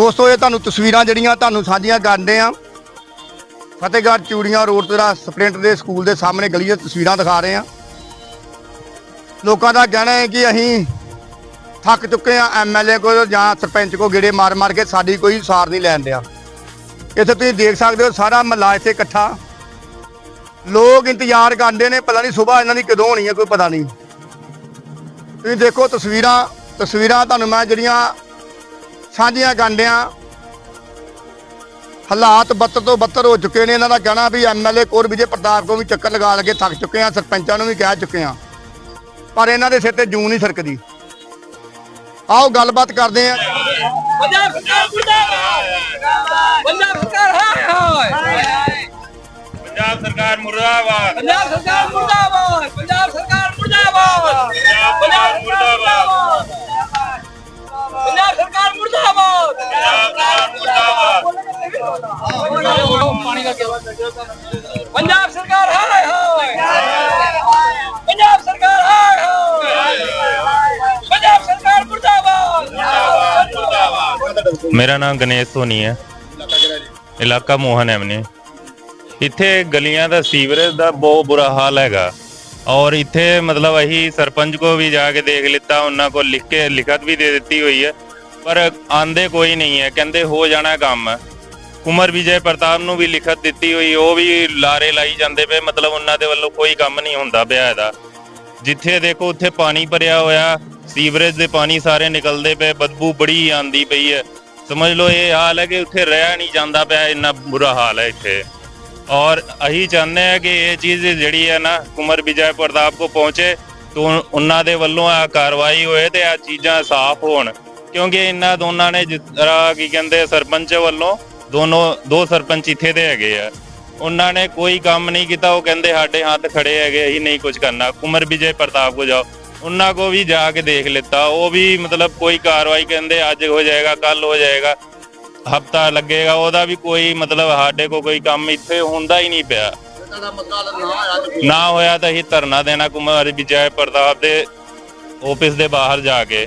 ਦੋਸਤੋ, ਇਹ ਤੁਹਾਨੂੰ ਤਸਵੀਰਾਂ ਜਿਹੜੀਆਂ ਤੁਹਾਨੂੰ ਸਾਂਝੀਆਂ ਕਰਦੇ ਆ। ਫਤਿਹਗੜ੍ਹ ਚੂੜੀਆਂ ਰੋਡ ਤੇ ਜਿਹੜਾ ਸਪਰਿੰਟ ਦੇ ਸਕੂਲ ਦੇ ਸਾਹਮਣੇ ਗਲੀ ਦੀਆਂ ਤਸਵੀਰਾਂ ਦਿਖਾ ਰਹੇ ਆ। ਲੋਕਾਂ ਦਾ ਕਹਿਣਾ ਹੈ ਕਿ ਅਸੀਂ ਥੱਕ ਚੁੱਕੇ ਆ ਐਮਐਲਏ ਕੋਲ ਜਾਂ ਸਰਪੰਚ ਕੋਲ ਗੇੜੇ ਮਾਰ ਮਾਰ ਕੇ ਸਾਡੀ ਕੋਈ ਸਾਰ ਨਹੀਂ ਲੈਣ ਦਿਆ। ਇੱਥੇ ਤੁਸੀਂ ਦੇਖ ਸਕਦੇ ਹੋ ਸਾਰਾ ਮਹੱਲਾ ਇੱਥੇ ਇਕੱਠਾ। ਲੋਕ ਇੰਤਜ਼ਾਰ ਕਰਦੇ ਨੇ, ਪਤਾ ਨਹੀਂ ਸਵੇਰ ਇਹਨਾਂ ਦੀ ਕਦੋਂ ਹੋਣੀ ਹੈ ਕੋਈ ਪਤਾ ਨਹੀਂ। ਤੁਸੀਂ ਦੇਖੋ ਤਸਵੀਰਾਂ ਤਸਵੀਰਾਂ ਤੁਹਾਨੂੰ ਮੈਂ ਜਿਹੜੀਆਂ ਸਾਂਝੀਆਂ ਗਾਂਡਿਆਂ ਹਾਲਾਤ ਬੱਤਰ ਤੋਂ ਬੱਤਰ ਹੋ ਚੁੱਕੇ ਨੇ। ਇਹਨਾਂ ਦਾ ਕਹਿਣਾ ਵੀ ਐਮਐਲਏ ਕੋਰ ਵਿਜੇ ਪ੍ਰਤਾਪ ਕੋ ਵੀ ਚੱਕਰ ਲਗਾ ਲਗੇ ਥੱਕ ਚੁੱਕੇ ਆ ਸਰਪੰਚਾਂ ਨੂੰ ਵੀ ਕਹਿ ਚੁੱਕੇ ਆ ਪਰ ਇਹਨਾਂ ਦੇ ਸਿਰ ਤੇ ਜੂੰ ਨਹੀਂ ਸਰਕਦੀ। ਆਓ ਗੱਲਬਾਤ ਕਰਦੇ ਆ ਪੰਜਾਬ ਸਰਕਾਰ ਮੁਰਦਾਬਾਦ। ਪੰਜਾਬ ਸਰਕਾਰ ਹਾਏ ਹਾਏ ਪੰਜਾਬ ਸਰਕਾਰ ਮੁਰਦਾਬਾਦ। ਪੰਜਾਬ ਸਰਕਾਰ ਮੁਰਦਾਬਾਦ। ਪੰਜਾਬ ਸਰਕਾਰ ਹਾਏ ਹਾਏ। ਪੰਜਾਬ ਸਰਕਾਰ ਹਾਏ ਹਾਏ। ਪੰਜਾਬ ਸਰਕਾਰ ਮੁਰਦਾਬਾਦ। ਮੇਰਾ ਨਾਮ ਗਣੇਸ਼ ਸੋਨੀ ਹੈ। ਇਲਾਕਾ ਮੋਹਨ ਐਵਨਿਊ। ਇੱਥੇ ਗਲੀਆਂ ਦਾ ਸੀਵਰੇਜ ਦਾ ਬਹੁਤ ਬੁਰਾ ਹਾਲ ਹੈਗਾ। ਔਰ ਇੱਥੇ ਮਤਲਬ ਅਸੀਂ ਸਰਪੰਚ ਕੋ ਵੀ ਜਾ ਕੇ ਦੇਖ ਲਿੱਤਾ, ਉਹਨਾਂ ਕੋ ਲਿਖ ਕੇ ਲਿਖਤ ਵੀ ਦੇ ਦਿੱਤੀ ਹੋਈ ਹੈ। ਪਰ ਆਂਦੇ ਕੋਈ ਨਹੀਂ ਹੈ। ਕਹਿੰਦੇ ਹੋ ਜਾਣਾ ਕੰਮ। ਕੁਮਰ ਵਿਜੇ ਪ੍ਰਤਾਪ ਨੂੰ ਵੀ ਲਿਖਤ ਦਿੱਤੀ ਹੋਈ, ਉਹ ਵੀ ਲਾਰੇ ਲਾਈ ਜਾਂਦੇ ਪਏ, ਮਤਲਬ ਉਹਨਾਂ ਦੇ ਵੱਲੋਂ ਕੋਈ ਕੰਮ ਨਹੀਂ ਹੁੰਦਾ ਪਿਆ ਇਹਦਾ। ਜਿੱਥੇ ਦੇਖੋ, ਉੱਥੇ ਪਾਣੀ ਭਰਿਆ ਹੋਇਆ, ਸੀਵਰੇਜ ਦੇ ਪਾਣੀ ਸਾਰੇ ਨਿਕਲਦੇ ਪਏ, ਬਦਬੂ ਬੜੀ ਆਂਦੀ ਪਈ ਹੈ। ਸਮਝ ਲਓ, ਇਹ ਹਾਲ ਹੈ ਕਿ ਉੱਥੇ ਰਹਿ ਨਹੀਂ ਜਾਂਦਾ ਪਿਆ, ਇੰਨਾ ਬੁਰਾ ਹਾਲ ਹੈ ਇੱਥੇ। ਔਰ ਅਸੀਂ ਚਾਹੁੰਦੇ ਹਾਂ ਕਿ ਇਹ ਚੀਜ਼ ਜਿਹੜੀ ਹੈ ਨਾ ਕੁਮਰ ਵਿਜੇ ਪ੍ਰਤਾਪ ਕੋ ਪਹੁੰਚੇ, ਤੋਂ ਉਹਨਾਂ ਦੇ ਵੱਲੋਂ ਆ ਕਾਰਵਾਈ ਹੋਏ ਤੇ ਆ ਚੀਜ਼ਾਂ ਸਾਫ਼ ਹੋਣ। ਕਿਉਂਕਿ ਇਹਨਾਂ ਦੋਨਾਂ ਨੇ ਜਿਸ ਤਰ੍ਹਾਂ ਕੀ ਕਹਿੰਦੇ ਸਰਪੰਚ ਵੱਲੋਂ ਦੋਨੋਂ, ਦੋ ਸਰਪੰਚ ਇੱਥੇ ਦੇ ਹੈਗੇ ਆ। ਉਹਨਾਂ ਨੇ ਕੋਈ ਕੰਮ ਨਹੀਂ ਕੀਤਾ, ਉਹ ਕਹਿੰਦੇ ਸਾਡੇ ਹੱਥ ਖੜੇ ਹੈਗੇ, ਅਸੀਂ ਨਹੀਂ ਕੁਝ ਕਰਨਾ। ਕੁਮਰ ਵਿਜੇ ਪ੍ਰਤਾਪ ਕੋ ਜਾਓ। ਉਹਨਾਂ ਕੋ ਵੀ ਜਾ ਕੇ ਦੇਖ ਲਿੱਤਾ। ਉਹ ਵੀ ਮਤਲਬ ਕੋਈ ਕਾਰਵਾਈ ਕਹਿੰਦੇ, ਅੱਜ ਹੋ ਜਾਏਗਾ ਕੱਲ ਹੋ ਜਾਏਗਾ, ਹਫਤਾ ਲੱਗੇਗਾ, ਉਹਦਾ ਵੀ ਕੋਈ ਮਤਲਬ ਸਾਡੇ ਕੋ ਕੋਈ ਕੰਮ ਇੱਥੇ ਹੁੰਦਾ ਹੀ ਨਹੀਂ ਪਿਆ। ਨਾ ਹੋਇਆ ਤਾਂ ਅਸੀਂ ਧਰਨਾ ਦੇਣਾ ਕੁਮਾਰ ਵਿਜੇ ਪ੍ਰਤਾਪ ਦੇ ਆਫਿਸ ਦੇ ਬਾਹਰ ਜਾ ਕੇ।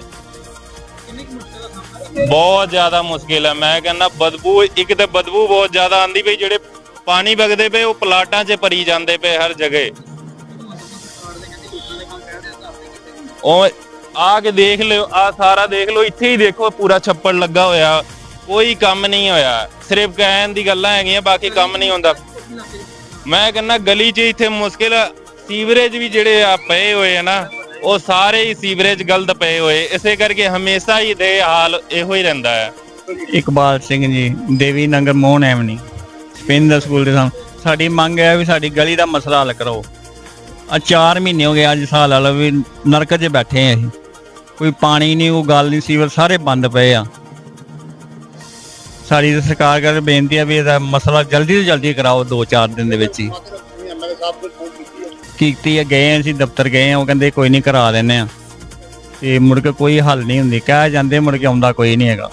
ਬਹੁਤ ਜ਼ਿਆਦਾ ਮੁਸ਼ਕਿਲ ਹੈ ਮੈਂ ਕਹਿੰਦਾ ਬਦਬੂ, ਇੱਕ ਤੇ ਬਦਬੂ ਬਹੁਤ ਜ਼ਿਆਦਾ ਆਂਦੀ ਪਈ, ਜਿਹੜੇ ਪਾਣੀ ਵਗਦੇ ਪਏ, ਉਹ ਪਲਾਟਾਂ 'ਚ ਭਰੀ ਜਾਂਦੇ ਪਏ ਹਰ ਜਗ੍ਹਾ। ਉਹ ਆ ਕੇ ਦੇਖ ਲਿਓ ਆ ਸਾਰਾ ਦੇਖ ਲਓ, ਇੱਥੇ ਹੀ ਦੇਖੋ, ਪੂਰਾ ਛੱਪੜ ਲੱਗਾ ਹੋਇਆ। ਕੋਈ ਕੰਮ ਨਹੀਂ ਹੋਇਆ। ਸਿਰਫ ਕਹਿਣ ਦੀ ਗੱਲਾਂ ਹੈਗੀਆਂ, ਬਾਕੀ ਕੰਮ ਨਹੀਂ ਹੁੰਦਾ। ਮੈਂ ਕਹਿੰਦਾ ਗਲੀ 'ਚ ਇੱਥੇ ਮੁਸ਼ਕਿਲ ਸੀਵਰੇਜ ਵੀ ਜਿਹੜੇ ਆ, ਪਏ ਹੋਏ ਆ ਨਾ। ਉਹ ਸਾਰੇ ਹੀ ਸੀਵਰੇਜ ਗਲਤ ਪਏ ਹੋਏ ਇਸੇ ਕਰਕੇ ਹਮੇਸ਼ਾ ਹੀ ਦੇ ਹਾਲ ਇਹੋ ਹੀ ਰਹਿੰਦਾ ਹੈ। ਇਕਬਾਲ ਸਿੰਘ ਜੀ ਦੇਵੀ ਨਗਰ ਮੋਹਨ ਐਵਨੀ ਸਪਿੰਦਰ ਸਕੂਲ ਦੇ ਸਾਹਮਣੇ ਸਾਡੀ ਮੰਗ ਹੈ ਵੀ ਸਾਡੀ ਗਲੀ ਦਾ ਮਸਲਾ ਹੱਲ ਕਰੋ। ਆ 4 ਮਹੀਨੇ ਹੋ ਗਏ ਅੱਜ ਸਾਲ ਵਾਲਾ ਵੀ ਨਰਕ 'ਚ ਬੈਠੇ ਆ ਅਸੀਂ। ਕੋਈ ਪਾਣੀ ਨਹੀਂ ਉਹ ਗੱਲ ਨਹੀਂ ਸੀਵਰ ਸਾਰੇ ਬੰਦ ਪਏ ਆ। ਸਾਡੀ ਸਰਕਾਰ ਕਰ ਬੇਨਤੀ ਹੈ ਵੀ ਇਹਦਾ ਮਸਲਾ ਜਲਦੀ ਤੋਂ ਜਲਦੀ ਕਰਾਓ 2-4 ਦਿਨ ਦੇ ਵਿੱਚ ਹੀ। ਕੀਤੀ ਹੈ ਗਏ ਹਾਂ ਅਸੀਂ ਦਫ਼ਤਰ ਗਏ ਆ ਉਹ ਕਹਿੰਦੇ ਕੋਈ ਨਹੀਂ ਕਰਾ ਦਿੰਨੇ ਆ ਤੇ ਮੁੜ ਕੇ ਕੋਈ ਹੱਲ ਨਹੀਂ ਹੁੰਦੀ ਕਹਿ ਜਾਂਦੇ ਮੁੜ ਕੇ ਆਉਂਦਾ ਕੋਈ ਨਹੀਂ ਹੈਗਾ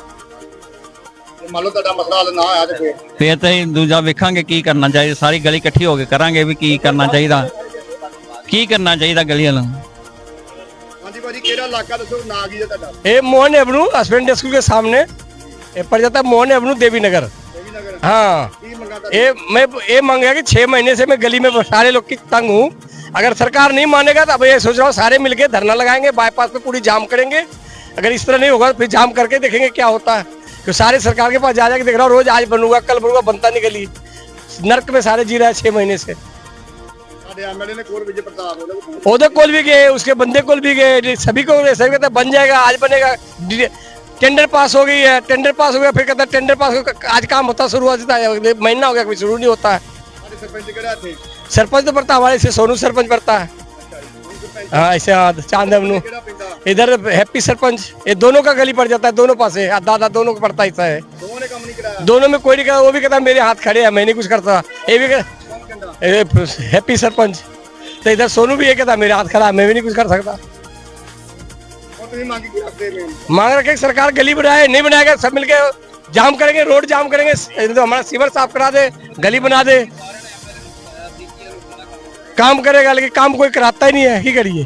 ਮੰਨ ਲਓ ਤੁਹਾਡਾ ਮਸਲਾ ਹੱਲ ਨਾ ਆਇਆ ਤੇ ਫਿਰ ਫੇਰ ਤਾਂ ਅਸੀਂ ਦੂਜਾ ਵੇਖਾਂਗੇ ਕੀ ਕਰਨਾ ਚਾਹੀਦਾ ਸਾਰੀ ਗਲੀ ਇਕੱਠੀ ਹੋ ਕੇ ਕਰਾਂਗੇ ਵੀ ਕੀ ਕਰਨਾ ਚਾਹੀਦਾ ਕੀ ਕਰਨਾ ਚਾਹੀਦਾ ਗਲੀ ਵਾਲਾਂ ਨੂੰ ਹਾਂਜੀ ਭਾਜੀ ਕਿਹੜਾ ਇਲਾਕਾ ਦੱਸੋ ਨਾਂ ਕੀ ਹੈ ਤੁਹਾਡਾ ये मोहन एवनू हस्बैंड स्कूल के सामने ये पड़ जाता है मोहन एवनू देवी नगर ਦੇਵੀ ਨਗਰ हाँ ਕੀ ਮੰਗਾ ये मैं ये मांग गया कि छह महीने से मैं गली में सारे लोग की तंग हूँ अगर सरकार नहीं मानेगा तो अब ये सोच रहा हूँ सारे मिलके धरना लगाएँगे बाईपास पे पूरी जाम करेंगे। अगर इस तरह नहीं होगा तो फिर जाम करके देखेंगे क्या होता है। क्यों सारे सरकार के पास जा जाके देख रहा हूँ रोज आज बनूँगा कल बनूँगा बनता निकली नर्क में सारे जी रहा है छह महीने से। ने कोल भी गए उसके बंदे कोल भी गए सभी को सभी कहते बन जाएगा आज बनेगा। टेंडर पास हो गई है टेंडर पास हो गया फिर कहता है टेंडर पास हो आज काम होता शुरू हो जाता है महीना हो गया कभी शुरू नहीं होता है। सरपंच तो पड़ता हमारे सोनू सरपंच पड़ता है। हाँ ऐसे हाँ इधर हैप्पी सरपंच ये दोनों का गली पड़ जाता है दोनों पास। है हाँ, दादा दोनों को पड़ता ऐसा है। दोनों में कोई नहीं करा वो भी कहता मेरे हाथ खड़े हैं मैं नहीं कुछ करता। ये भी हैप्पी सरपंच। तो इधर सोनू भी ये कहता मेरे हाथ खड़ा मैं भी नहीं कुछ कर सकता। मांग रखे सरकार गली बनाए नहीं बनाएगा सब मिलकर जाम करेंगे रोड जाम करेंगे तो हमारा सीवर साफ़ करा दे गली बना दे। काम करेगा लेकिन काम कोई कराता ही नहीं है ही करिए